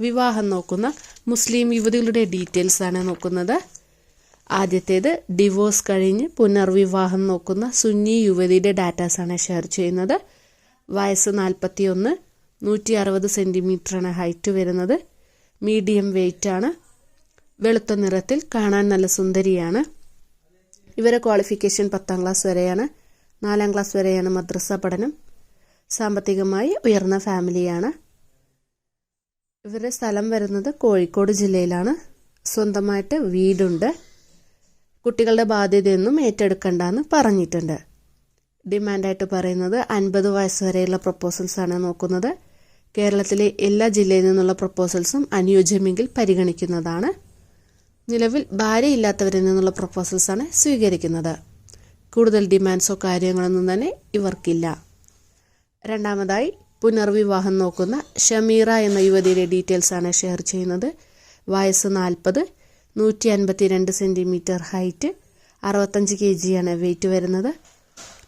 വിവാഹം നോക്കുന്ന മുസ്ലിം യുവതികളുടെ ഡീറ്റെയിൽസ് ആണ് നോക്കുന്നത്. ആദ്യത്തേത് ഡിവോഴ്സ് കഴിഞ്ഞ് പുനർവിവാഹം നോക്കുന്ന സുന്നി യുവതിയുടെ ഡാറ്റാസ് ആണ് ഷെയർ ചെയ്യുന്നത്. വയസ്സ് നാൽപ്പത്തി ഒന്ന് നൂറ്റി അറുപത് സെന്റിമീറ്ററാണ് ഹൈറ്റ് വരുന്നത് മീഡിയം വെയ്റ്റാണ് വെളുത്ത നിറത്തിൽ കാണാൻ നല്ല സുന്ദരിയാണ്. ഇവരെ ക്വാളിഫിക്കേഷൻ പത്താം ക്ലാസ് വരെയാണ്. നാലാം ക്ലാസ് വരെയാണ് മദ്രസ പഠനം. സാമ്പത്തികമായി ഉയർന്ന ഫാമിലിയാണ് ഇവരുടെ സ്ഥലം വരുന്നത് കോഴിക്കോട് ജില്ലയിലാണ്. സ്വന്തമായിട്ട് വീടുണ്ട്. കുട്ടികളുടെ ബാധ്യതയൊന്നും ഏറ്റെടുക്കണ്ടെന്ന് പറഞ്ഞിട്ടുണ്ട്. ഡിമാൻഡായിട്ട് പറയുന്നത് അൻപത് വയസ്സ് വരെയുള്ള പ്രപ്പോസൽസാണ് നോക്കുന്നത്. കേരളത്തിലെ എല്ലാ ജില്ലയിൽ നിന്നുള്ള പ്രപ്പോസൽസും അനുയോജ്യമെങ്കിൽ പരിഗണിക്കുന്നതാണ്. നിലവിൽ ഭാര്യയില്ലാത്തവരിൽ നിന്നുള്ള പ്രപ്പോസൽസാണ് സ്വീകരിക്കുന്നത്. കൂടുതൽ ഡിമാൻഡ്സോ കാര്യങ്ങളൊന്നും തന്നെ ഇവർക്കില്ല. രണ്ടാമതായി പുനർവിവാഹം നോക്കുന്ന ഷമീറ എന്ന യുവതിയുടെ ഡീറ്റെയിൽസ് ആണ് ഷെയർ ചെയ്യുന്നത്. വയസ്സ് നാൽപ്പത് നൂറ്റി അൻപത്തി രണ്ട് സെന്റിമീറ്റർ ഹൈറ്റ് അറുപത്തഞ്ച് കെ ജിയാണ് വെയിറ്റ് വരുന്നത്.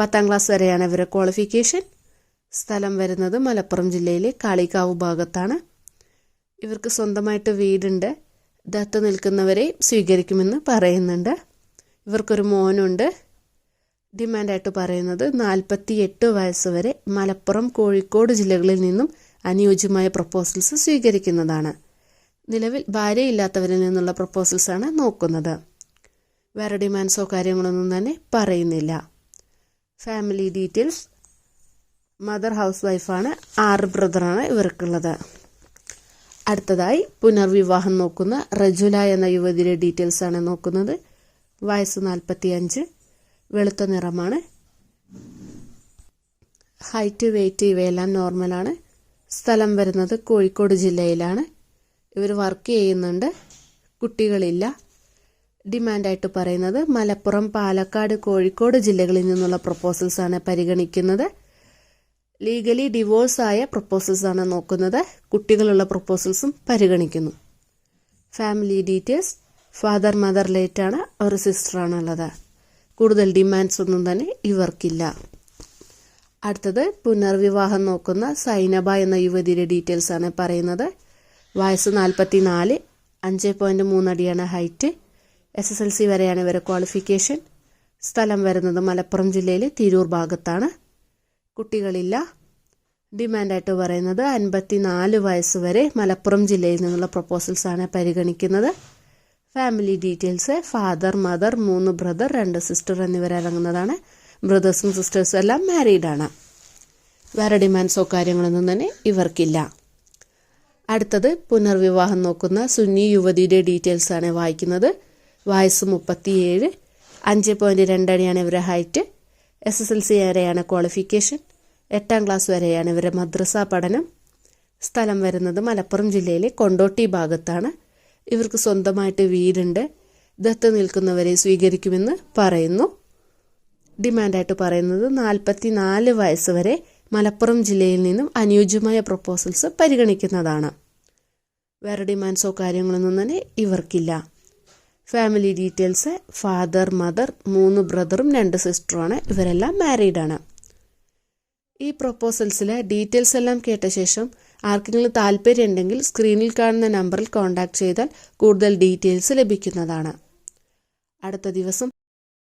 പത്താം ക്ലാസ് വരെയാണ് ഇവരെ ക്വാളിഫിക്കേഷൻ സ്ഥലം വരുന്നത് മലപ്പുറം ജില്ലയിലെ കാളികാവ് ഭാഗത്താണ്. ഇവർക്ക് സ്വന്തമായിട്ട് വീടുണ്ട്. ദത്ത് നിൽക്കുന്നവരെ സ്വീകരിക്കുമെന്ന് പറയുന്നുണ്ട്. ഇവർക്കൊരു മോനുണ്ട്. ഡിമാൻഡായിട്ട് പറയുന്നത് നാൽപ്പത്തി എട്ട് വയസ്സ് വരെ മലപ്പുറം കോഴിക്കോട് ജില്ലകളിൽ നിന്നും അനുയോജ്യമായ പ്രപ്പോസൽസ് സ്വീകരിക്കുന്നതാണ്. നിലവിൽ ഭാര്യയില്ലാത്തവരിൽ നിന്നുള്ള പ്രപ്പോസൽസാണ് നോക്കുന്നത്. വേറെ ഡിമാൻഡ്സോ കാര്യങ്ങളൊന്നും തന്നെ പറയുന്നില്ല. Family details. മദർ ഹൗസ് വൈഫാണ് ആറ് ബ്രദറാണ് ഇവർക്കുള്ളത്. അടുത്തതായി പുനർവിവാഹം നോക്കുന്ന റജുല എന്ന യുവതിയുടെ ഡീറ്റെയിൽസാണ് നോക്കുന്നത്. വയസ്സ് നാൽപ്പത്തി അഞ്ച് വെളുത്ത നിറമാണ്. ഹൈറ്റ് വെയിറ്റ് ഇവയെല്ലാം നോർമലാണ് സ്ഥലം വരുന്നത് കോഴിക്കോട് ജില്ലയിലാണ്. ഇവർ വർക്ക് ചെയ്യുന്നുണ്ട്. കുട്ടികളില്ല. ഡിമാൻഡായിട്ട് പറയുന്നത് മലപ്പുറം പാലക്കാട് കോഴിക്കോട് ജില്ലകളിൽ നിന്നുള്ള പ്രപ്പോസൽസാണ് പരിഗണിക്കുന്നത്. ലീഗലി ഡിവോഴ്സ് ആയ പ്രപ്പോസൽസാണ് നോക്കുന്നത്. കുട്ടികളുള്ള പ്രപ്പോസൽസും പരിഗണിക്കുന്നു. ഫാമിലി ഡീറ്റെയിൽസ് ഫാദർ മദർ ലേറ്റാണ് ഒരു സിസ്റ്ററാണ് ഉള്ളത് കൂടുതൽ ഡിമാൻഡ്സ് ഒന്നും തന്നെ ഇവർക്കില്ല. അടുത്തത് പുനർവിവാഹം നോക്കുന്ന സൈനബ എന്ന യുവതിയുടെ ഡീറ്റെയിൽസ് ആണ് പറയുന്നത്. വയസ്സ് നാൽപ്പത്തി നാല് അഞ്ച് point മൂന്നടിയാണ് height S S L C വരെയാണ് ഇവരെ ക്വാളിഫിക്കേഷൻ സ്ഥലം വരുന്നത് മലപ്പുറം ജില്ലയിലെ തിരൂർ ഭാഗത്താണ്. കുട്ടികളില്ല. ഡിമാൻഡായിട്ട് പറയുന്നത് അൻപത്തി നാല് വയസ്സ് വരെ മലപ്പുറം ജില്ലയിൽ നിന്നുള്ള പ്രപ്പോസൽസാണ് പരിഗണിക്കുന്നത്. ഫാമിലി ഡീറ്റെയിൽസ് ഫാദർ മദർ മൂന്ന് ബ്രദർ രണ്ട് സിസ്റ്റർ എന്നിവരടങ്ങുന്നതാണ് ബ്രദേഴ്സും സിസ്റ്റേഴ്സും എല്ലാം മാരീഡാണ് വേറെ ഡിമാൻഡ്സോ കാര്യങ്ങളൊന്നും തന്നെ ഇവർക്കില്ല. അടുത്തത് പുനർവിവാഹം നോക്കുന്ന സുന്നി യുവതിയുടെ ഡീറ്റെയിൽസ് ആണ് വായിക്കുന്നത്. വയസ്സ് മുപ്പത്തിയേഴ് അഞ്ച് പോയിന്റ് രണ്ടടിയാണ് ഇവരുടെ height S S L C വരെയാണ് ക്വാളിഫിക്കേഷൻ എട്ടാം ക്ലാസ് വരെയാണ് ഇവരുടെ മദ്രസ പഠനം. സ്ഥലം വരുന്നത് മലപ്പുറം ജില്ലയിലെ കൊണ്ടോട്ടി ഭാഗത്താണ്. ഇവർക്ക് സ്വന്തമായിട്ട് വീടുണ്ട്. ദത്ത് നിൽക്കുന്നവരെ സ്വീകരിക്കുമെന്ന് പറയുന്നു. ഡിമാൻഡായിട്ട് പറയുന്നത് നാൽപ്പത്തി നാല് വയസ്സ് വരെ മലപ്പുറം ജില്ലയിൽ നിന്നും അനുയോജ്യമായ പ്രപ്പോസൽസ് പരിഗണിക്കുന്നതാണ്. വേറെ ഡിമാൻഡ്സോ കാര്യങ്ങളൊന്നും തന്നെ ഇവർക്കില്ല. ഫാമിലി ഡീറ്റെയിൽസ് ഫാദർ മദർ മൂന്ന് ബ്രദറും രണ്ട് സിസ്റ്ററുമാണ് ഇവരെല്ലാം മാരീഡാണ് ഈ പ്രൊപ്പോസൽസിലെ ഡീറ്റെയിൽസ് എല്ലാം കേട്ട ശേഷം ആർക്കെങ്കിലും താല്പര്യമുണ്ടെങ്കിൽ സ്ക്രീനിൽ കാണുന്ന നമ്പറിൽ കോൺടാക്ട് ചെയ്താൽ കൂടുതൽ ഡീറ്റെയിൽസ് ലഭിക്കുന്നതാണ്. അടുത്ത ദിവസം